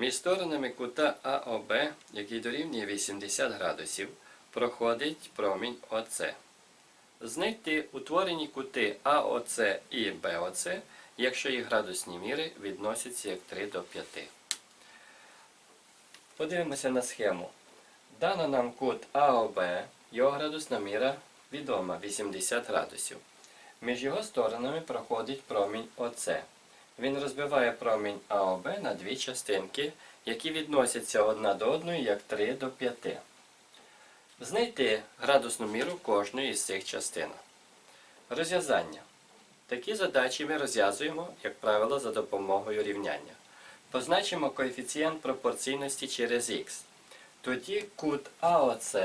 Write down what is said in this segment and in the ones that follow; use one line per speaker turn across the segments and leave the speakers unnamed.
Між сторонами кута АОБ, який дорівнює 80 градусів, проходить промінь ОЦ. Знайти утворені кути АОЦ і БОЦ, якщо їх градусні міри відносяться як 3 до 5. Подивимося на схему. Дано нам кут АОБ, його градусна міра відома 80 градусів. Між його сторонами проходить промінь ОЦ. Він розбиває промінь АОБ на дві частинки, які відносяться одна до одної як 3 до 5. Знайти градусну міру кожної із цих частин. Розв'язання. Такі задачі ми розв'язуємо, як правило, за допомогою рівняння. Позначимо коефіцієнт пропорційності через х. Тоді кут АОЦ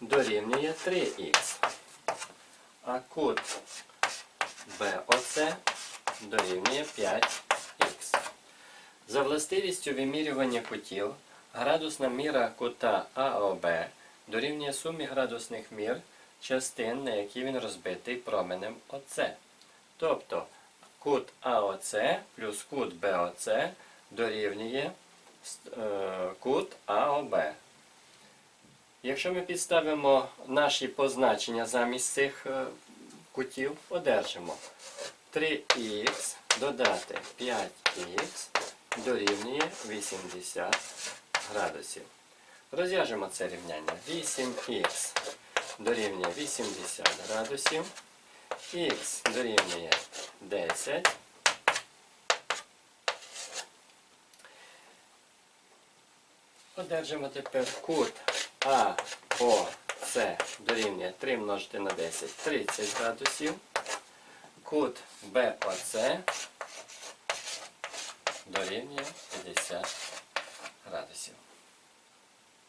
дорівнює 3х, а кут БОЦ дорівнює 5х. За властивістю вимірювання кутів, градусна міра кута АОБ дорівнює сумі градусних мір частин, на які він розбитий променем ОЦ. Тобто кут АОЦ плюс кут БОЦ дорівнює е, кут АОБ. Якщо ми підставимо наші позначення замість цих е, кутів, одержимо 3х додати 5х дорівнює 80 градусів. Розв'яжемо це рівняння. 8х дорівнює 80 градусів, х дорівнює 10. Одержимо тепер кут АОЦ дорівнює 3 множити на 10 30 градусів. Кут БОЦ дорівнює 50 градусів.